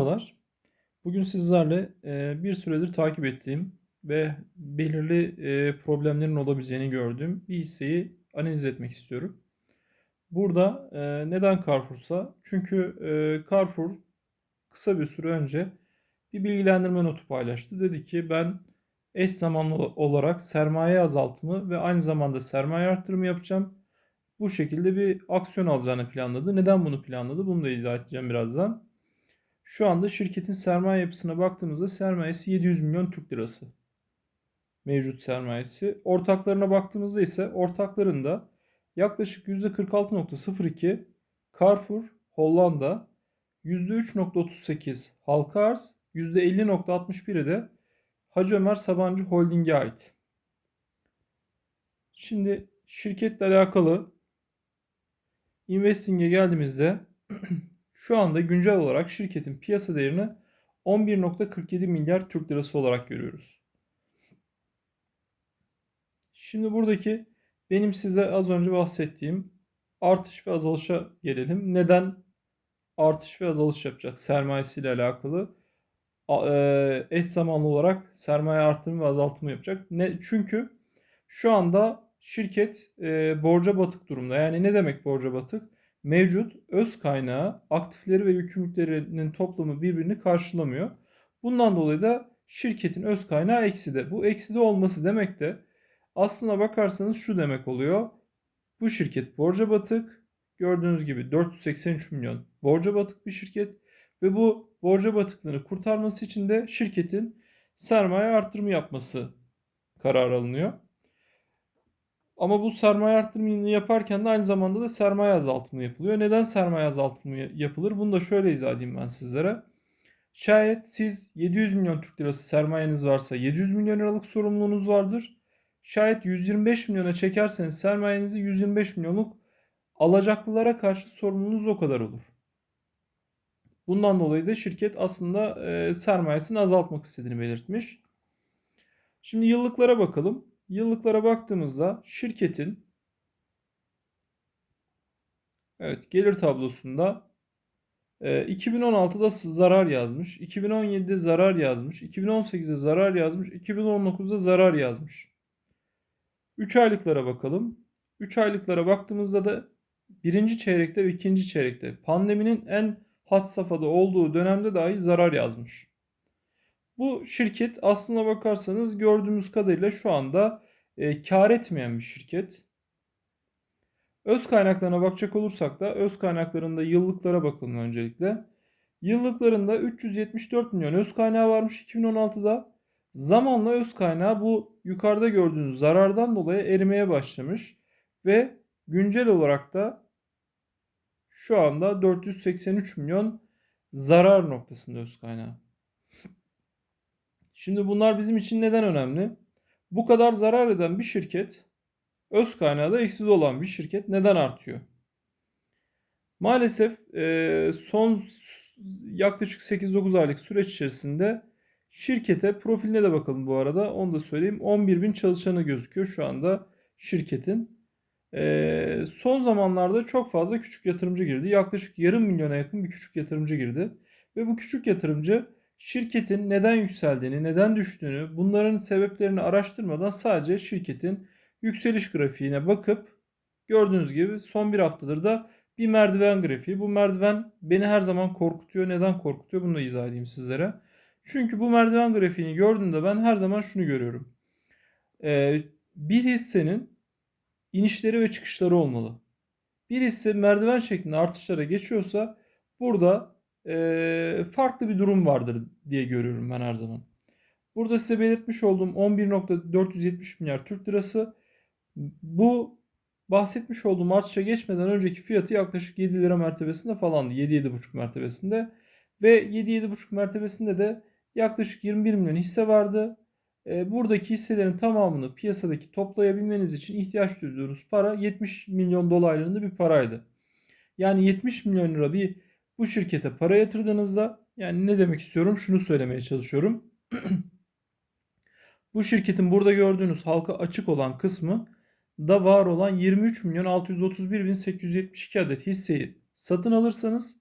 Merhabalar. Bugün sizlerle e, bir süredir takip ettiğim ve belirli e, problemlerin olabileceğini gördüğüm bir hisseyi analiz etmek istiyorum. Burada e, neden Carrefour'sa? Çünkü Carrefour kısa bir süre önce bir bilgilendirme notu paylaştı. Dedi ki ben eş zamanlı olarak sermaye azaltımı ve aynı zamanda sermaye arttırımı yapacağım. Bu şekilde bir aksiyon alacağını planladı. Neden bunu planladı? Bunu da izah edeceğim birazdan. Şu anda şirketin sermaye yapısına baktığımızda sermayesi 700 milyon Türk lirası. Mevcut sermayesi. Ortaklarına baktığımızda ise ortaklarında yaklaşık %46.02 Carrefour Hollanda, %3.38 halka arz, %50.61'i de Hacı Ömer Sabancı Holding'e ait. Şimdi şirketle alakalı investing'e geldiğimizde şu anda güncel olarak şirketin piyasa değerini 11.47 milyar Türk lirası olarak görüyoruz. Şimdi buradaki benim size az önce bahsettiğim artış ve azalışa gelelim. Neden artış ve azalış yapacak sermayesiyle alakalı? E, eş zamanlı olarak sermaye artırımı ve azaltımı yapacak. Ne? Çünkü şu anda şirket e, borca batık durumda. Yani ne demek borca batık? Mevcut öz kaynağı, aktifleri ve yükümlülüklerinin toplamı birbirini karşılamıyor. Bundan dolayı da şirketin öz kaynağı ekside. Bu ekside olması demek de aslına bakarsanız şu demek oluyor. Bu şirket borca batık. Gördüğünüz gibi 483 milyon borca batık bir şirket ve bu borca batıklığını kurtarması için de şirketin sermaye arttırımı yapması karar alınıyor. Ama bu sermaye arttırımını yaparken de aynı zamanda da sermaye azaltımı yapılıyor. Neden sermaye azaltımı yapılır? Bunu da şöyle izah edeyim ben sizlere. Şayet siz 700 milyon Türk lirası sermayeniz varsa 700 milyon liralık sorumluluğunuz vardır. Şayet 125 milyona çekerseniz sermayenizi 125 milyonluk alacaklılara karşı sorumluluğunuz o kadar olur. Bundan dolayı da şirket aslında sermayesini azaltmak istediğini belirtmiş. Şimdi yıllıklara bakalım. Yıllıklara baktığımızda şirketin evet gelir tablosunda 2016'da e, zarar yazmış, 2017'de zarar yazmış, 2018'de zarar yazmış, 2019'da zarar yazmış. 3 aylıklara bakalım. 3 aylıklara baktığımızda da birinci çeyrekte ve ikinci çeyrekte pandeminin en hat safhada olduğu dönemde dahi zarar yazmış. Bu şirket aslına bakarsanız gördüğümüz kadarıyla şu anda e, kar etmeyen bir şirket. Öz kaynaklarına bakacak olursak da öz kaynaklarında yıllıklara bakalım öncelikle. Yıllıklarında 374 milyon öz kaynağı varmış 2016'da. Zamanla öz kaynağı bu yukarıda gördüğünüz zarardan dolayı erimeye başlamış ve güncel olarak da şu anda 483 milyon zarar noktasında öz kaynağı. Şimdi bunlar bizim için neden önemli? Bu kadar zarar eden bir şirket, öz kaynağı da ekside olan bir şirket neden artıyor? Maalesef e, son yaklaşık 8-9 aylık süreç içerisinde şirkete profiline de bakalım bu arada onu da söyleyeyim 11 bin çalışanı gözüküyor şu anda şirketin. E, son zamanlarda çok fazla küçük yatırımcı girdi. Yaklaşık yarım milyona yakın bir küçük yatırımcı girdi. Ve bu küçük yatırımcı şirketin neden yükseldiğini, neden düştüğünü, bunların sebeplerini araştırmadan sadece şirketin yükseliş grafiğine bakıp gördüğünüz gibi son bir haftadır da bir merdiven grafiği. Bu merdiven beni her zaman korkutuyor. Neden korkutuyor? Bunu da izah edeyim sizlere. Çünkü bu merdiven grafiğini gördüğümde ben her zaman şunu görüyorum. Ee, bir hissenin inişleri ve çıkışları olmalı. Bir hisse merdiven şeklinde artışlara geçiyorsa burada e, farklı bir durum vardır diye görüyorum ben her zaman. Burada size belirtmiş olduğum 11.470 milyar Türk lirası bu bahsetmiş olduğum artışa geçmeden önceki fiyatı yaklaşık 7 lira mertebesinde falandı. 7-7,5 mertebesinde ve 7-7,5 mertebesinde de yaklaşık 21 milyon hisse vardı. Buradaki hisselerin tamamını piyasadaki toplayabilmeniz için ihtiyaç duyduğunuz para 70 milyon dolarlarında bir paraydı. Yani 70 milyon lira bir bu şirkete para yatırdığınızda yani ne demek istiyorum? Şunu söylemeye çalışıyorum. bu şirketin burada gördüğünüz halka açık olan kısmı da var olan 23 milyon 631 bin 872 adet hisseyi satın alırsanız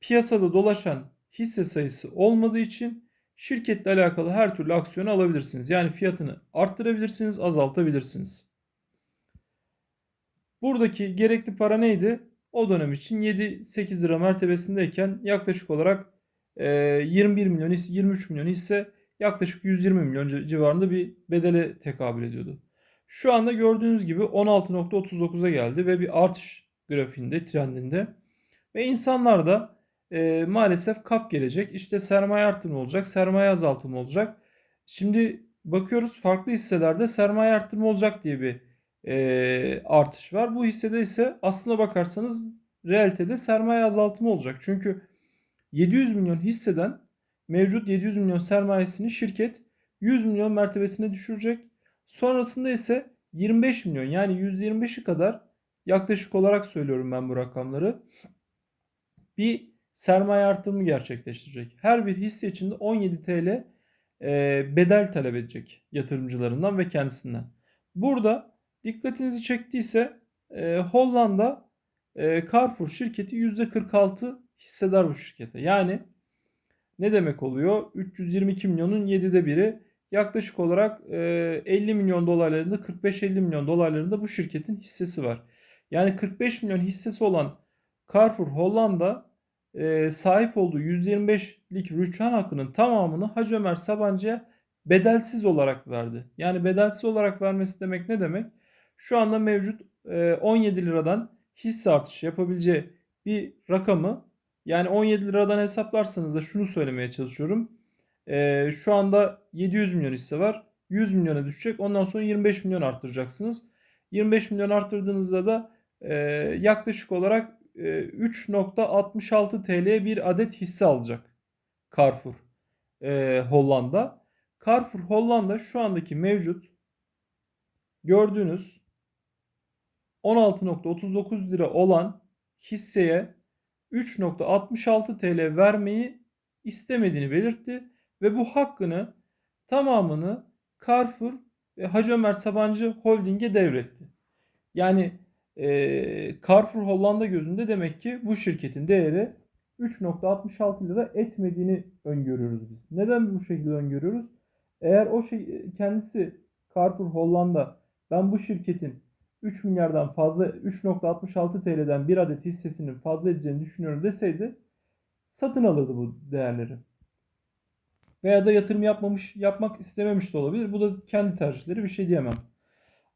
piyasada dolaşan hisse sayısı olmadığı için şirketle alakalı her türlü aksiyonu alabilirsiniz. Yani fiyatını arttırabilirsiniz, azaltabilirsiniz. Buradaki gerekli para neydi? O dönem için 7-8 lira mertebesindeyken yaklaşık olarak 21 milyon, 23 milyon hisse yaklaşık 120 milyon civarında bir bedele tekabül ediyordu. Şu anda gördüğünüz gibi 16.39'a geldi ve bir artış grafiğinde, trendinde. Ve insanlar da e, maalesef kap gelecek. İşte sermaye artırımı olacak, sermaye azaltımı olacak. Şimdi bakıyoruz farklı hisselerde sermaye artırımı olacak diye bir e, artış var. Bu hissede ise aslına bakarsanız realitede sermaye azaltımı olacak. Çünkü 700 milyon hisseden mevcut 700 milyon sermayesini şirket 100 milyon mertebesine düşürecek. Sonrasında ise 25 milyon yani %25'i kadar yaklaşık olarak söylüyorum ben bu rakamları bir sermaye artırımı gerçekleştirecek. Her bir hisse içinde 17 TL e, bedel talep edecek yatırımcılarından ve kendisinden. Burada dikkatinizi çektiyse e, Hollanda e, Carrefour şirketi %46 hissedar bu şirkete. Yani ne demek oluyor? 322 milyonun 7'de biri yaklaşık olarak 50 milyon dolarlarında 45-50 milyon dolarlarında bu şirketin hissesi var. Yani 45 milyon hissesi olan Carrefour Hollanda e, sahip olduğu %25'lik rüçhan hakkının tamamını Hacı Ömer Sabancı'ya bedelsiz olarak verdi. Yani bedelsiz olarak vermesi demek ne demek? Şu anda mevcut e, 17 liradan hisse artışı yapabileceği bir rakamı yani 17 liradan hesaplarsanız da şunu söylemeye çalışıyorum. E, şu anda 700 milyon hisse var. 100 milyona düşecek. Ondan sonra 25 milyon arttıracaksınız. 25 milyon arttırdığınızda da e, yaklaşık olarak 3.66 TL bir adet hisse alacak Carrefour e, Hollanda. Carrefour Hollanda şu andaki mevcut gördüğünüz 16.39 lira olan hisseye 3.66 TL vermeyi istemediğini belirtti ve bu hakkını tamamını Carrefour ve Hacı Ömer Sabancı Holding'e devretti. Yani e, Carrefour Hollanda gözünde demek ki bu şirketin değeri 3.66 lira etmediğini öngörüyoruz biz. Neden bu şekilde öngörüyoruz? Eğer o şey kendisi Carrefour Hollanda ben bu şirketin 3 milyardan fazla 3.66 TL'den bir adet hissesinin fazla edeceğini düşünüyorum deseydi satın alırdı bu değerleri. Veya da yatırım yapmamış, yapmak istememiş de olabilir. Bu da kendi tercihleri bir şey diyemem.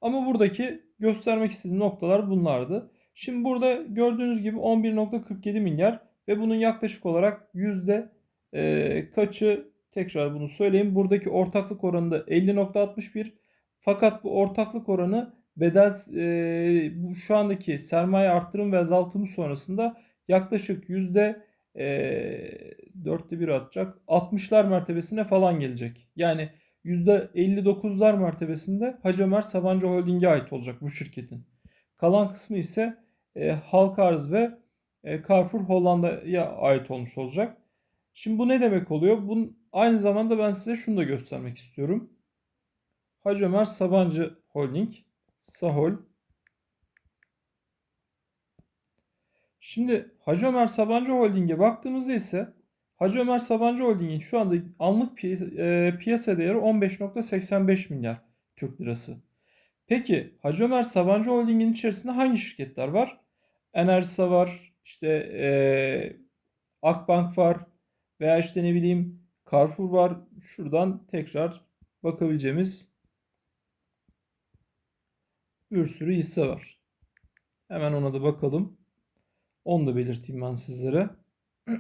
Ama buradaki göstermek istediğim noktalar bunlardı. Şimdi burada gördüğünüz gibi 11.47 milyar ve bunun yaklaşık olarak yüzde e, kaçı tekrar bunu söyleyeyim. Buradaki ortaklık oranı da 50.61 fakat bu ortaklık oranı bedel e, bu şu andaki sermaye arttırım ve azaltımı sonrasında yaklaşık yüzde dörtte bir atacak 60'lar mertebesine falan gelecek. Yani %59'lar mertebesinde Hacı Ömer Sabancı Holding'e ait olacak bu şirketin. Kalan kısmı ise e, Halk ve e, Carrefour Hollanda'ya ait olmuş olacak. Şimdi bu ne demek oluyor? Bunun, aynı zamanda ben size şunu da göstermek istiyorum. Hacı Ömer Sabancı Holding, Sahol. Şimdi Hacı Ömer Sabancı Holding'e baktığımızda ise Hacı Ömer Sabancı Holding'in şu anda anlık e, piyasa değeri 15.85 milyar Türk lirası. Peki Hacı Ömer Sabancı Holding'in içerisinde hangi şirketler var? Enerjisa var, işte e, Akbank var veya işte ne bileyim Carrefour var. Şuradan tekrar bakabileceğimiz bir sürü hisse var. Hemen ona da bakalım. Onu da belirteyim ben sizlere.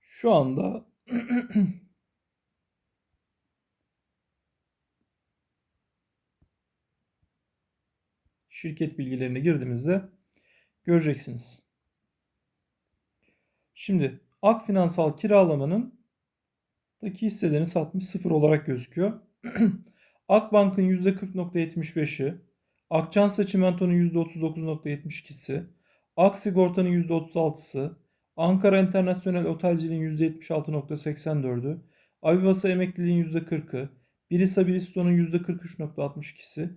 Şu anda şirket bilgilerine girdiğimizde göreceksiniz. Şimdi Ak Finansal kiralamanın daki hisselerini satmış sıfır olarak gözüküyor. Akbank'ın %40.75'i, Akçansa Çimento'nun %39.72'si, Ak Sigorta'nın %36'sı, Ankara Internasyonel Otelciliğin %76.84'ü, Avivasa Emekliliğin %40'ı, Birisa Bilisto'nun %43.62'si,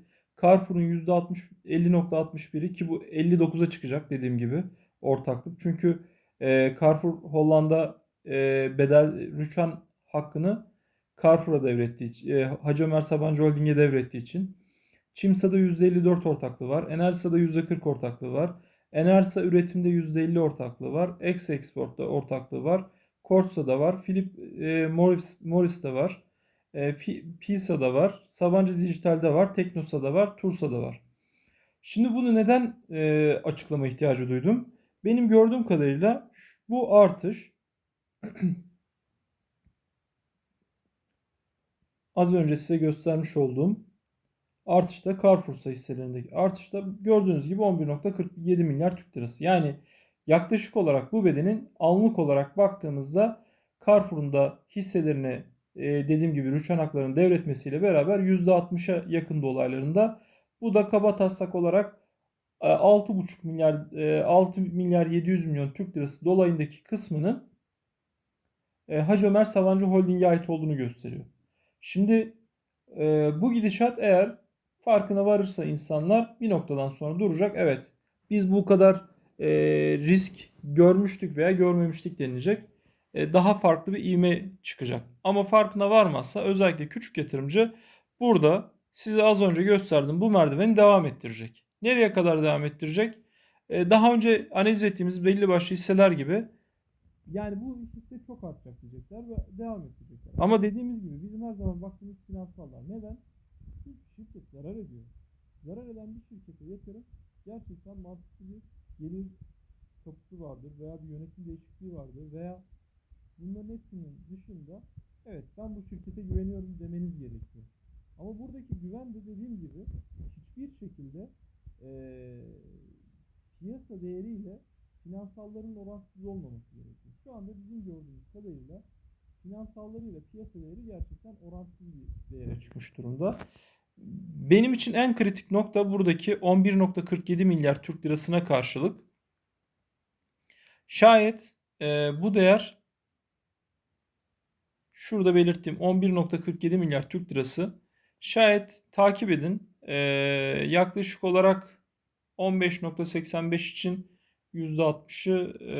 Carrefour'un %60 50.61'i ki bu 59'a çıkacak dediğim gibi ortaklık. Çünkü e, Carrefour Hollanda e, bedel rüçhan hakkını Carrefour'a devrettiği için, e, Hacı Ömer Sabancı Holding'e devrettiği için Çimsa'da %54 ortaklığı var. Enersa'da %40 ortaklığı var. Enersa üretimde %50 ortaklığı var. Ex Export'ta ortaklığı var. Corsa'da var. Philip e, Morris Morris'te var. E, Pisa'da var. Sabancı Dijital'de var. Teknosa'da var. Tursa'da var. Şimdi bunu neden e, açıklama ihtiyacı duydum? Benim gördüğüm kadarıyla bu artış az önce size göstermiş olduğum artışta Carrefour'sa hisselerindeki artışta gördüğünüz gibi 11.47 milyar Türk lirası. Yani yaklaşık olarak bu bedenin anlık olarak baktığımızda Carrefour'un da hisselerine e, dediğim gibi rüçhan haklarının devretmesiyle beraber %60'a yakın dolaylarında. Bu da kaba taslak olarak e, 6,5 milyar e, 6 milyar 700 milyon Türk lirası dolayındaki kısmının e, Hacı Ömer Sabancı Holding'e ait olduğunu gösteriyor. Şimdi e, bu gidişat eğer farkına varırsa insanlar bir noktadan sonra duracak. Evet biz bu kadar e, risk görmüştük veya görmemiştik denilecek. E, daha farklı bir ivme çıkacak. Ama farkına varmazsa özellikle küçük yatırımcı burada size az önce gösterdiğim bu merdiveni devam ettirecek. Nereye kadar devam ettirecek? E, daha önce analiz ettiğimiz belli başlı hisseler gibi yani bu hisse çok artacak diyecekler ve devam edecekler. Ama dediğimiz gibi bizim her zaman baktığımız finansallar. Neden? Çünkü şirket zarar ediyor. Zarar eden bir şirkete yatırım gerçekten mantıklı bir gelir kapısı vardır veya bir yönetim değişikliği vardır veya bunların hepsinin dışında evet ben bu şirkete güveniyorum demeniz gerekiyor. Ama buradaki güven de dediğim gibi hiçbir şekilde eee piyasa değeriyle finansalların orantısız olmaması gerekiyor. Şu anda bizim gördüğümüz kadarıyla finansallarıyla piyasa değeri gerçekten orantısız bir değere çıkmış durumda. Benim için en kritik nokta buradaki 11.47 milyar Türk lirasına karşılık. Şayet e, bu değer şurada belirttiğim 11.47 milyar Türk lirası şayet takip edin e, yaklaşık olarak 15.85 için %60'ı e,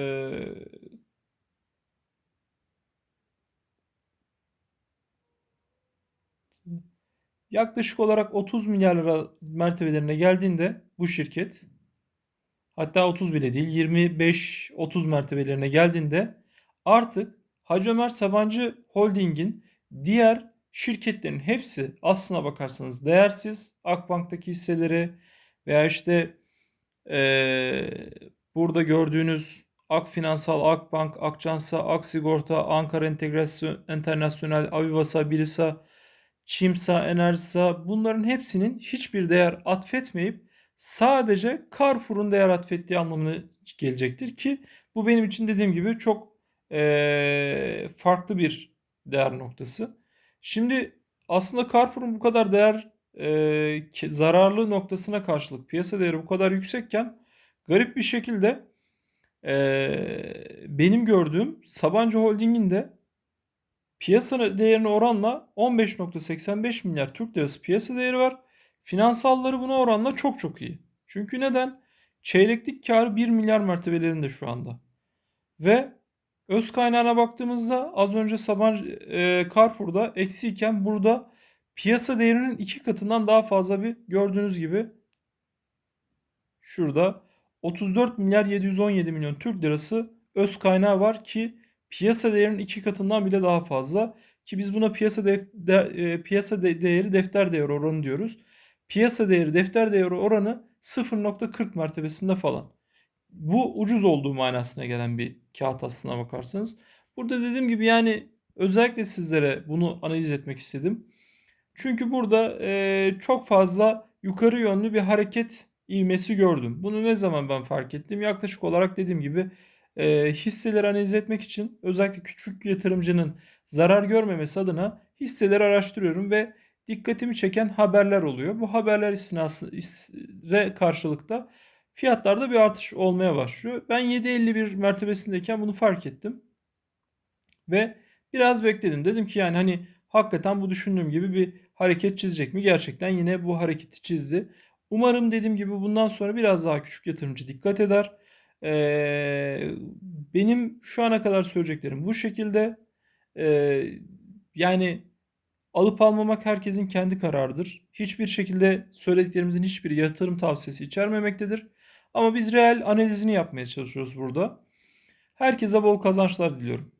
yaklaşık olarak 30 milyar lira mertebelerine geldiğinde bu şirket hatta 30 bile değil 25-30 mertebelerine geldiğinde artık Hacı Ömer Sabancı Holding'in diğer şirketlerin hepsi aslına bakarsanız değersiz. Akbank'taki hisseleri veya işte eee, burada gördüğünüz Ak Finansal, Akbank, Akçansa, Aksigorta, Ankara Entegrasyon Internasyonel, Avivasa, Birisa, Çimsa, Enerjisa bunların hepsinin hiçbir değer atfetmeyip sadece Carrefour'un değer atfettiği anlamına gelecektir ki bu benim için dediğim gibi çok eee, farklı bir değer noktası. Şimdi aslında Carrefour'un bu kadar değer ki- zararlı noktasına karşılık piyasa değeri bu kadar yüksekken garip bir şekilde eee, benim gördüğüm Sabancı Holding'in de piyasa değerine oranla 15.85 milyar Türk lirası piyasa değeri var. Finansalları buna oranla çok çok iyi. Çünkü neden? Çeyreklik karı 1 milyar mertebelerinde şu anda. Ve öz kaynağına baktığımızda az önce Sabancı e, Carrefour'da eksiyken burada piyasa değerinin iki katından daha fazla bir gördüğünüz gibi şurada 34 milyar 717 milyon Türk lirası öz kaynağı var ki piyasa değerinin iki katından bile daha fazla ki biz buna piyasa def- de- e, piyasa de- değeri defter değeri oranı diyoruz. Piyasa değeri defter değeri oranı 0.40 mertebesinde falan. Bu ucuz olduğu manasına gelen bir kağıt aslına bakarsanız. Burada dediğim gibi yani özellikle sizlere bunu analiz etmek istedim. Çünkü burada e, çok fazla yukarı yönlü bir hareket ivmesi gördüm. Bunu ne zaman ben fark ettim? Yaklaşık olarak dediğim gibi e, hisseleri analiz etmek için özellikle küçük yatırımcının zarar görmemesi adına hisseleri araştırıyorum ve dikkatimi çeken haberler oluyor. Bu haberler istinası is- karşılıkta fiyatlarda bir artış olmaya başlıyor. Ben 7.51 mertebesindeyken bunu fark ettim. Ve biraz bekledim. Dedim ki yani hani hakikaten bu düşündüğüm gibi bir hareket çizecek mi? Gerçekten yine bu hareketi çizdi. Umarım dediğim gibi bundan sonra biraz daha küçük yatırımcı dikkat eder. Ee, benim şu ana kadar söyleyeceklerim bu şekilde. Ee, yani alıp almamak herkesin kendi kararıdır. Hiçbir şekilde söylediklerimizin hiçbir yatırım tavsiyesi içermemektedir. Ama biz reel analizini yapmaya çalışıyoruz burada. Herkese bol kazançlar diliyorum.